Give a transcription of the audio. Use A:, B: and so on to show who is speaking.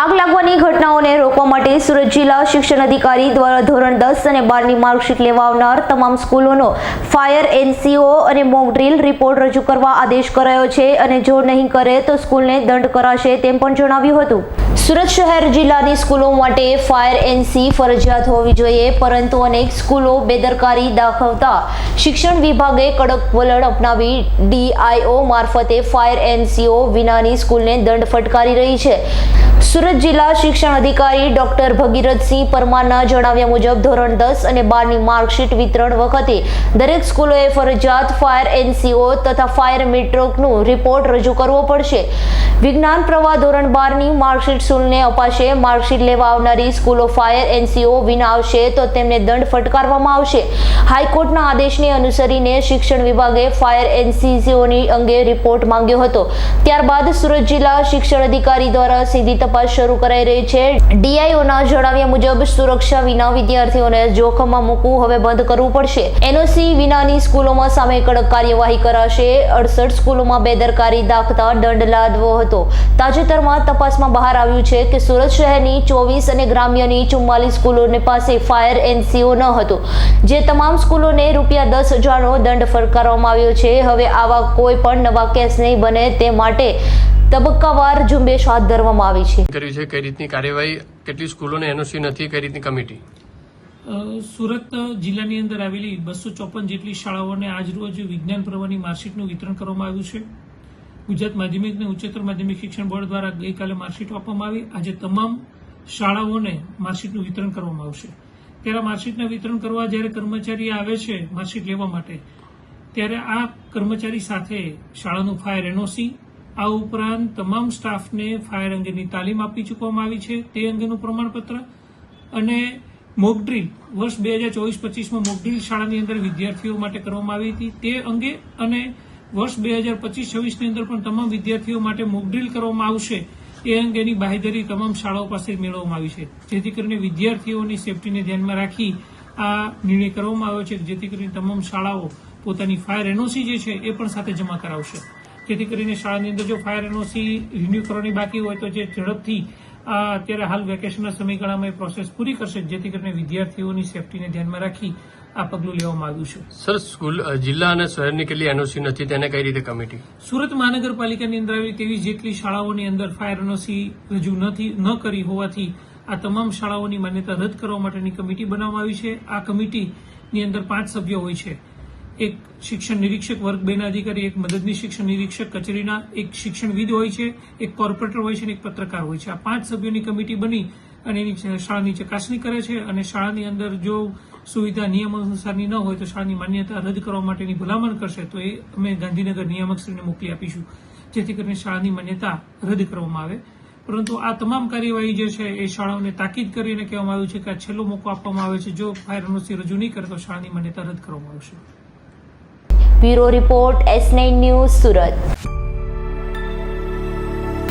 A: આગ લાગવાની ઘટનાઓને રોકવા માટે સુરત જિલ્લા શિક્ષણ અધિકારી દ્વારા ધોરણ દસ અને બારની માર્કશીટ લેવા આવનાર તમામ સ્કૂલોનો ફાયર એનસીઓ અને મોક રિપોર્ટ રજૂ કરવા આદેશ કરાયો છે અને જો નહીં કરે તો સ્કૂલને દંડ કરાશે તેમ પણ જણાવ્યું હતું સુરત શહેર જિલ્લાની સ્કૂલો માટે ફાયર એનસી ફરજિયાત હોવી જોઈએ પરંતુ અનેક સ્કૂલો બેદરકારી દાખવતા શિક્ષણ વિભાગે કડક વલણ અપનાવી ડીઆઈઓ મારફતે ફાયર એનસીઓ વિનાની સ્કૂલને દંડ ફટકારી રહી છે સુરત જિલ્લા શિક્ષણ અધિકારી ડોક્ટર ભગીરથસિંહ પરમારના જણાવ્યા મુજબ ધોરણ દસ અને બારની માર્કશીટ વિતરણ વખતે દરેક સ્કૂલોએ ફરજિયાત ફાયર એનસીઓ તથા ફાયર મેટ્રોકનું રિપોર્ટ રજૂ કરવો પડશે વિજ્ઞાન પ્રવાહ ધોરણ બારની માર્કશીટ માર્કશીટ શુલ્કને અપાશે માર્કશીટ લેવા આવનારી સ્કૂલો ફાયર એનસીઓ વિના આવશે તો તેમને દંડ ફટકારવામાં આવશે હાઈકોર્ટના આદેશને અનુસરીને શિક્ષણ વિભાગે ફાયર એનસીસીઓની અંગે રિપોર્ટ માંગ્યો હતો ત્યારબાદ સુરત જિલ્લા શિક્ષણ અધિકારી દ્વારા સીધી તપાસ શરૂ કરાઈ રહી છે ડીઆઈઓના જણાવ્યા મુજબ સુરક્ષા વિના વિદ્યાર્થીઓને જોખમમાં મૂકવું હવે બંધ કરવું પડશે એનઓસી વિનાની સ્કૂલોમાં સામે કડક કાર્યવાહી કરાશે અડસઠ સ્કૂલોમાં બેદરકારી દાખતા દંડ લાદવો હતો તાજેતરમાં તપાસમાં બહાર આવ્યું આવ્યું છે કે સુરત શહેરની ચોવીસ અને ગ્રામ્યની ચુમ્માલીસ સ્કૂલોને પાસે ફાયર એનસીઓ ન હતો જે તમામ સ્કૂલોને રૂપિયા દસ હજારનો દંડ ફરકારવામાં આવ્યો છે હવે આવા કોઈ પણ નવા કેસ નહીં બને તે માટે તબક્કાવાર ઝુંબેશ હાથ ધરવામાં આવી
B: છે
C: કર્યું છે કઈ રીતની કાર્યવાહી કેટલી સ્કૂલોને એનઓસી નથી કઈ રીતની કમિટી
D: સુરત જિલ્લાની અંદર આવેલી બસો ચોપન જેટલી શાળાઓને આજરોજ વિજ્ઞાન પર્વની માર્કશીટનું વિતરણ કરવામાં આવ્યું છે ગુજરાત માધ્યમિક અને ઉચ્ચતર માધ્યમિક શિક્ષણ બોર્ડ દ્વારા ગઈકાલે માર્કશીટ આપવામાં આવી આજે તમામ શાળાઓને માર્કશીટનું વિતરણ કરવામાં આવશે ત્યારે માર્કશીટના વિતરણ કરવા જ્યારે કર્મચારી આવે છે માર્કશીટ લેવા માટે ત્યારે આ કર્મચારી સાથે શાળાનું ફાયર એનઓસી આ ઉપરાંત તમામ સ્ટાફને ફાયર અંગેની તાલીમ આપી ચૂકવામાં આવી છે તે અંગેનું પ્રમાણપત્ર અને મોકડ્રીલ વર્ષ બે હજાર ચોવીસ પચીસમાં મોકડ્રીલ શાળાની અંદર વિદ્યાર્થીઓ માટે કરવામાં આવી હતી તે અંગે અને વર્ષ બે હજાર પચીસ છવ્વીસની અંદર પણ તમામ વિદ્યાર્થીઓ માટે મોકડ્રીલ કરવામાં આવશે એ અંગેની બાહેધરી તમામ શાળાઓ પાસે મેળવવામાં આવી છે જેથી કરીને વિદ્યાર્થીઓની સેફટીને ધ્યાનમાં રાખી આ નિર્ણય કરવામાં આવ્યો છે જેથી કરીને તમામ શાળાઓ પોતાની ફાયર એનઓસી જે છે એ પણ સાથે જમા કરાવશે જેથી કરીને શાળાની અંદર જો ફાયર એનઓસી રિન્યુ કરવાની બાકી હોય તો જે ઝડપથી અત્યારે હાલ વેકેશનના સમયગાળામાં એ પ્રોસેસ પૂરી કરશે જેથી કરીને વિદ્યાર્થીઓની સેફટીને ધ્યાનમાં રાખી આ પગલું લેવા માંગુ છું
C: સર સ્કૂલ જિલ્લા અને શહેરની કેટલી એનઓસી નથી તેને કઈ રીતે કમિટી
D: સુરત મહાનગરપાલિકાની અંદર આવી તેવી જેટલી શાળાઓની અંદર ફાયર એનઓસી રજૂ નથી ન કરી હોવાથી આ તમામ શાળાઓની માન્યતા રદ કરવા માટેની કમિટી બનાવવામાં આવી છે આ કમિટીની અંદર પાંચ સભ્યો હોય છે એક શિક્ષણ નિરીક્ષક વર્ગ બેન અધિકારી એક મદદની શિક્ષણ નિરીક્ષક કચેરીના એક શિક્ષણવિદ હોય છે એક કોર્પોરેટર હોય છે અને એક પત્રકાર હોય છે આ પાંચ સભ્યોની કમિટી બની અને એની શાળાની ચકાસણી કરે છે અને શાળાની અંદર જો સુવિધા નિયમ અનુસારની ન હોય તો શાળાની માન્યતા રદ કરવા માટેની ભલામણ કરશે તો એ અમે ગાંધીનગર નિયામકશ્રીને મોકલી આપીશું જેથી કરીને શાળાની માન્યતા રદ કરવામાં આવે પરંતુ આ તમામ કાર્યવાહી જે છે એ શાળાઓને તાકીદ કરીને કહેવામાં આવ્યું છે કે આ છેલ્લો મોકો આપવામાં આવે છે જો ફાયર એનઓસી રજૂ નહીં કરે તો શાળાની માન્યતા રદ કરવામાં આવશે
A: bureau report S news Surat